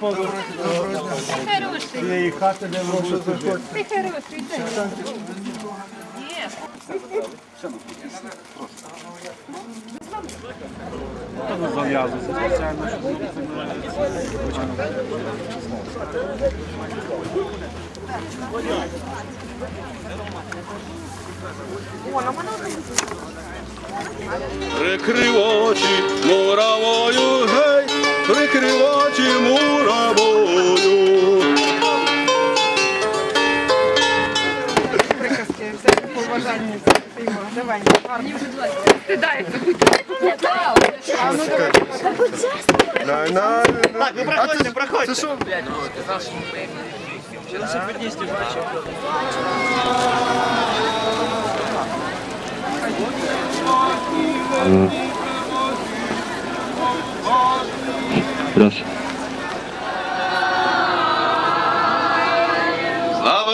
Хороший. Ти хороший. щоб Прикрив очі муравою, гей, прикрив його. Давай. Мені вже 20. Стидається, будь ну А ну давай. На, на, Так, ви проходьте, проходьте. Це що? Блядь, ти знаєш, що ми... Чи лише підністі бачу? Здравствуйте.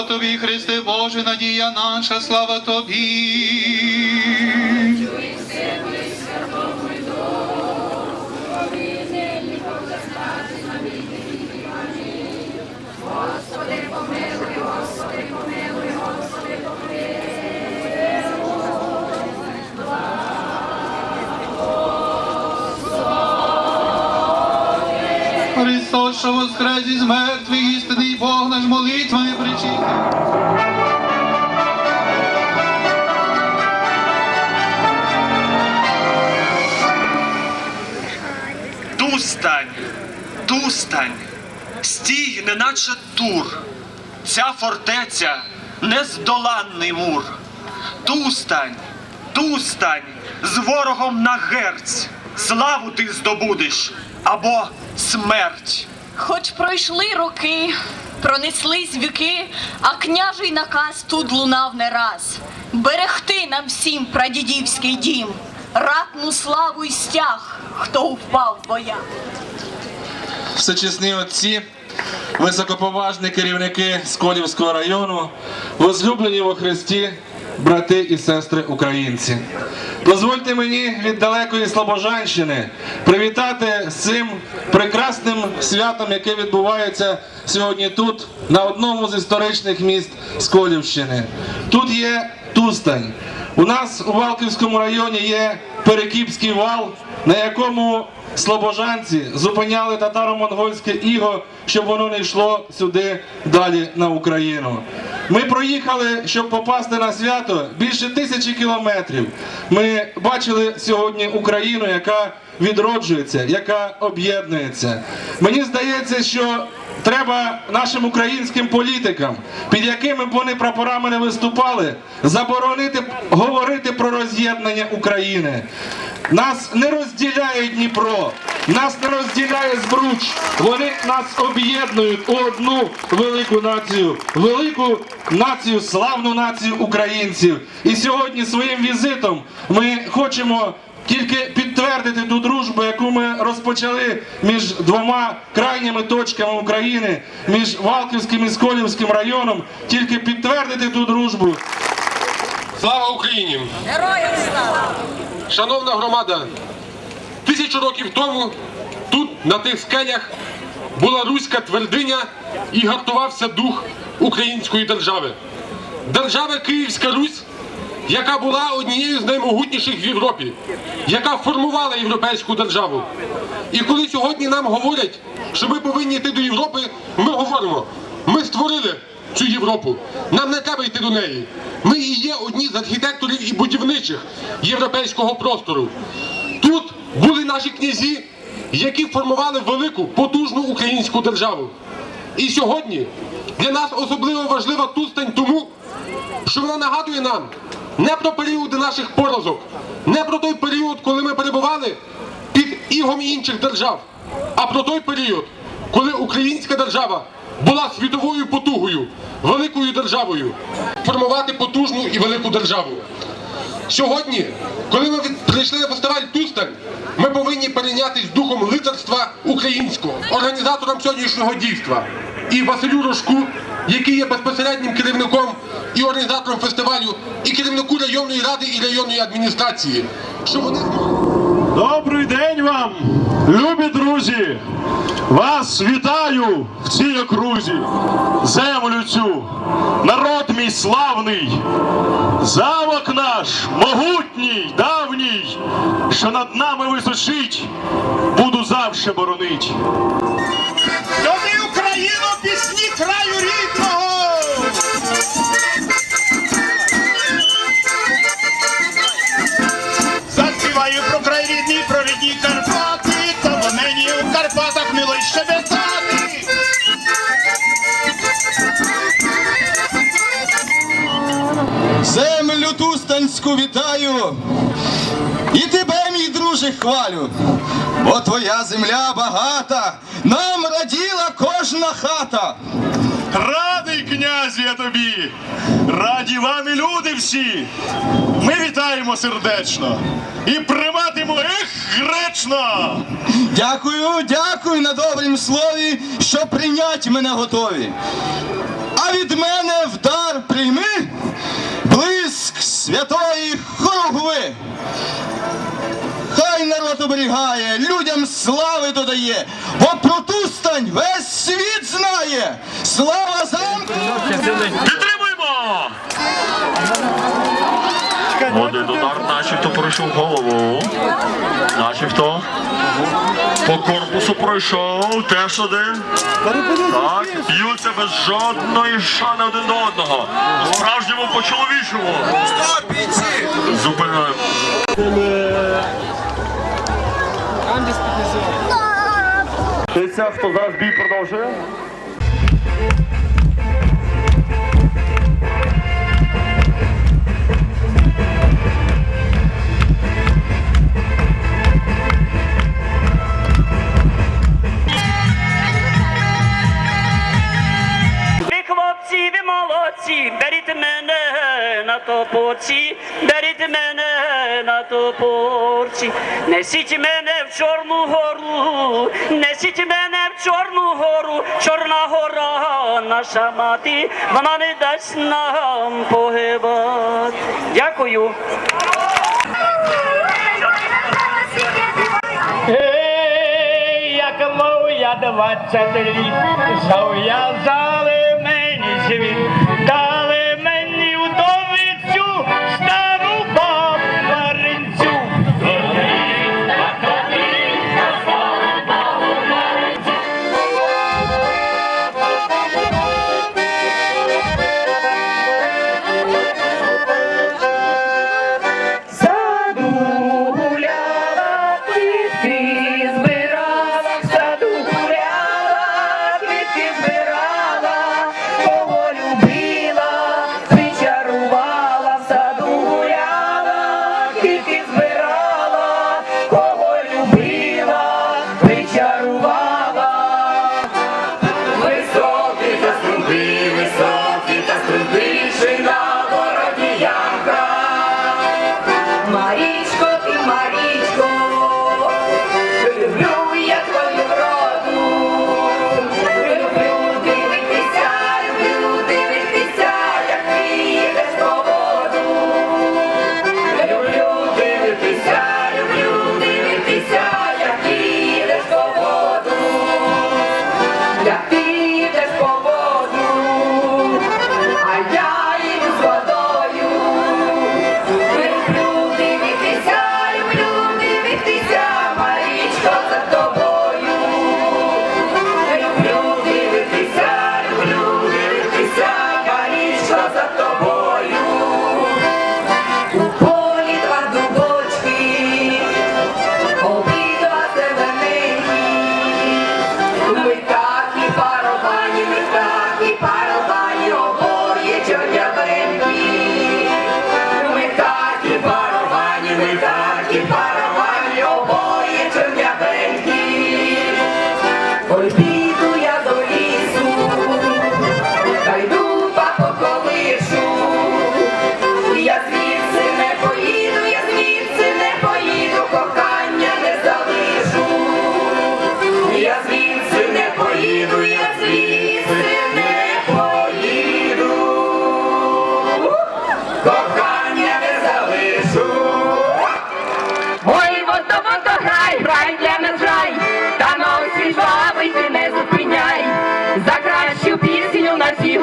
Тобі, Христе Боже, надія наша, слава тобі. Христос, що воскрес із мертвих, істинний Бог наш молитвами причистив. Тустань, Тустань, стій, неначе тур. Ця фортеця нездоланний мур. Тустань, Тустань, з ворогом на герць. Славу ти здобудеш або смерть. Хоч пройшли роки, пронеслись віки, а княжий наказ тут лунав не раз. Берегти нам всім прадідівський дім, ратну славу й стяг, хто впав в боях. всечесні отці, високоповажні керівники Сколівського району, возлюблені во Христі, брати і сестри українці. Дозвольте мені від далекої Слобожанщини привітати з цим прекрасним святом, яке відбувається сьогодні тут, на одному з історичних міст Сколівщини. Тут є Тустань. У нас у Валківському районі є Перекіпський вал, на якому слобожанці зупиняли татаро-монгольське іго, щоб воно не йшло сюди далі на Україну. Ми проїхали, щоб попасти на свято більше тисячі кілометрів. Ми бачили сьогодні Україну, яка відроджується, яка об'єднується. Мені здається, що треба нашим українським політикам, під якими б вони прапорами не виступали, заборонити говорити про роз'єднання України. Нас не розділяє Дніпро, нас не розділяє Збруч. Вони нас об'єднують у одну велику націю, велику націю, славну націю українців. І сьогодні своїм візитом ми хочемо. Тільки підтвердити ту дружбу, яку ми розпочали між двома крайніми точками України, між Валківським і Сколівським районом, тільки підтвердити ту дружбу. Слава Україні! Героям слава! Шановна громада, тисячу років тому тут, на тих скелях, була руська твердиня і гартувався дух української держави. Держава Київська Русь, яка була однією з наймогутніших в Європі, яка формувала європейську державу. І коли сьогодні нам говорять, що ми повинні йти до Європи, ми говоримо, ми створили цю Європу. Нам не треба йти до неї. Ми і є одні з архітекторів і будівничих європейського простору. Тут були наші князі, які формували велику, потужну українську державу. І сьогодні для нас особливо важлива Тустань тому, що вона нагадує нам не про періоди наших поразок, не про той період, коли ми перебували під ігом інших держав, а про той період, коли українська держава була світовою потугою, великою державою, формувати потужну і велику державу. Сьогодні, коли ми прийшли на фестиваль Тустань, ми повинні перейнятися духом лицарства українського, організатором сьогоднішнього дійства і Василю Рожку, який є безпосереднім керівником і організатором фестивалю, і керівнику районної ради і районної адміністрації. Що вони Добрий день вам! Любі друзі, вас вітаю в цій окрузі, землю цю, народ мій славний, замок наш могутній, давній, що над нами височить, буду завше боронить. Тобі Україно пісні краю рідного! Тустанську вітаю, і тебе, мій друже, хвалю, бо твоя земля багата, нам раділа кожна хата. Радий князі я тобі, раді вам і люди всі. Ми вітаємо сердечно і приматимо ех гречно. Дякую, дякую на добрім слові, що прийнять мене готові. А від мене в дар прийми блиск святої хоругви. Хай народ оберігає, людям слави додає, бо про Тустань весь світ знає. Слава замку! Підтримуємо! Удар начебто пройшов голову. Начебто. По корпусу пройшов, теж один. Так, б'ються без жодної шани один до одного. По-справжньому по-чоловічому. Зупиняємо. Дивіться, хто зараз бій продовжує. На топорці, беріть мене на топорці, несіть мене в Чорну гору, несіть мене в Чорну гору, Чорна гора наша мати, вона не дасть нам погибати. Дякую. Як мов я двадцять літ, зав'язали мені світ,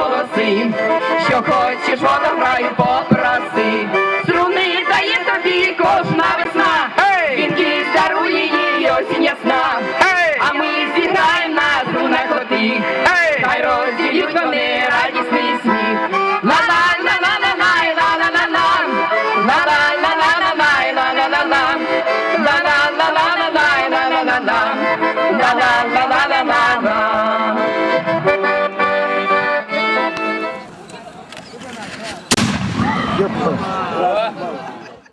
голоси, що хочеш, воно граю, попроси.